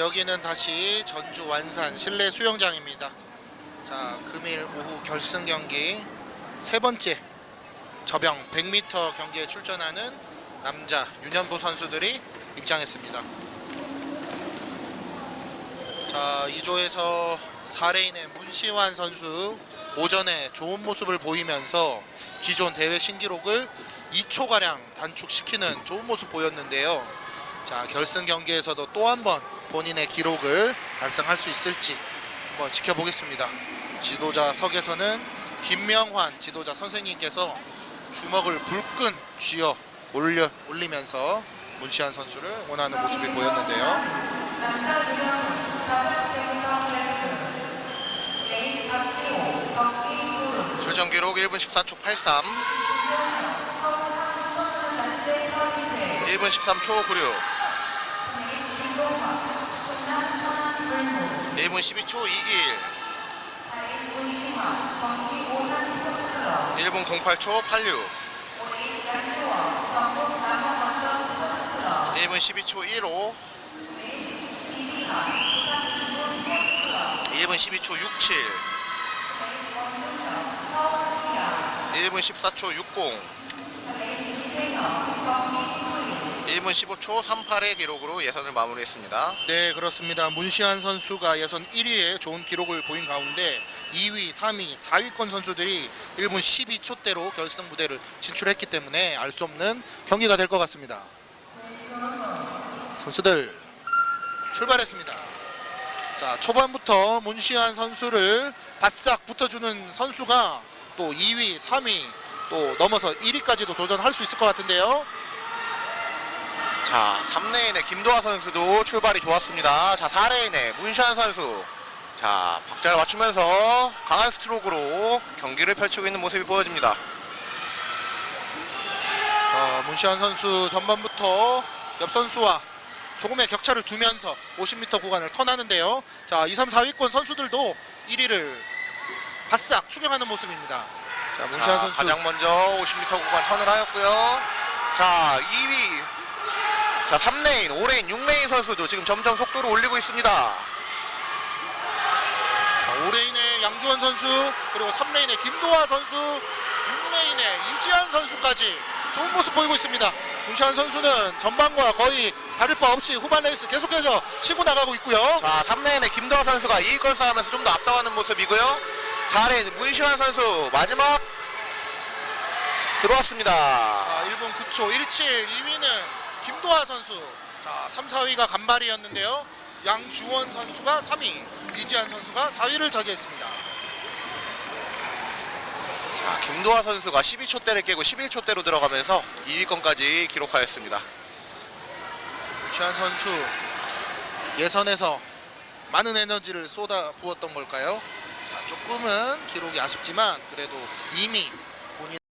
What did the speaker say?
여기는 다시 전주 완산 실내 수영장입니다. 자, 금일 오후 결승 경기 세 번째 저병 100m 경기에 출전하는 남자 유년부 선수들이 입장했습니다. 자, 2조에서 4레인의 문시환 선수 오전에 좋은 모습을 보이면서 기존 대회 신기록을 2초 가량 단축시키는 좋은 모습 보였는데요. 자, 결승 경기에서도 또 한 번 본인의 기록을 달성할 수 있을지 한번 지켜보겠습니다. 지도자 석에서는 김명환 지도자 선생님께서 주먹을 불끈 쥐어 올려 올리면서 문시환 선수를 응원하는 모습이 보였는데요. 출전 기록 1분 14초 83 1분 13초 96 1분 12초 21 1분 08초 86 1분 12초 15 1분 12초 67 1분 14초 60 1분 15초 38의 기록으로 예선을 마무리했습니다. 네 그렇습니다. 문시환 선수가 예선 1위에 좋은 기록을 보인 가운데 2위, 3위, 4위권 선수들이 1분 12초대로 결승 무대를 진출했기 때문에 알 수 없는 경기가 될 것 같습니다. 선수들 출발했습니다. 자 초반부터 문시환 선수를 바싹 붙어주는 선수가 또 2위, 3위 또 넘어서 1위까지도 도전할 수 있을 것 같은데요. 자, 3레인의 김도하 선수도 출발이 좋았습니다. 자, 4레인의 문시환 선수. 자, 박자를 맞추면서 강한 스트로크로 경기를 펼치고 있는 모습이 보여집니다. 자, 문시환 선수 전반부터 옆 선수와 조금의 격차를 두면서 50m 구간을 턴하는데요. 자, 2, 3, 4위권 선수들도 1위를 바싹 추격하는 모습입니다. 자, 문시환 자, 선수 가장 먼저 50m 구간 턴을 하였고요. 자, 2위. 자, 3레인, 5레인, 6레인 선수도 지금 점점 속도를 올리고 있습니다. 자, 5레인의 양주원 선수 그리고 3레인의 김도하 선수 6레인의 이지한 선수까지 좋은 모습 보이고 있습니다. 문시환 선수는 전반과 거의 다를 바 없이 후반 레이스 계속해서 치고 나가고 있고요. 자, 3레인의 김도하 선수가 2위권 싸움에서 좀 더 앞서가는 모습이고요. 4레인 문시환 선수 마지막 들어왔습니다. 자, 1분 9초 17 2위는 김도하 선수. 자, 3, 4위가 간발이었는데요. 양주원 선수가 3위, 이지한 선수가 4위를 차지했습니다. 자, 김도하 선수가 12초대를 깨고 11초대로 들어가면서 2위권까지 기록하였습니다. 시한 선수 예선에서 많은 에너지를 쏟아 부었던 걸까요? 자, 조금은 기록이 아쉽지만 그래도 이미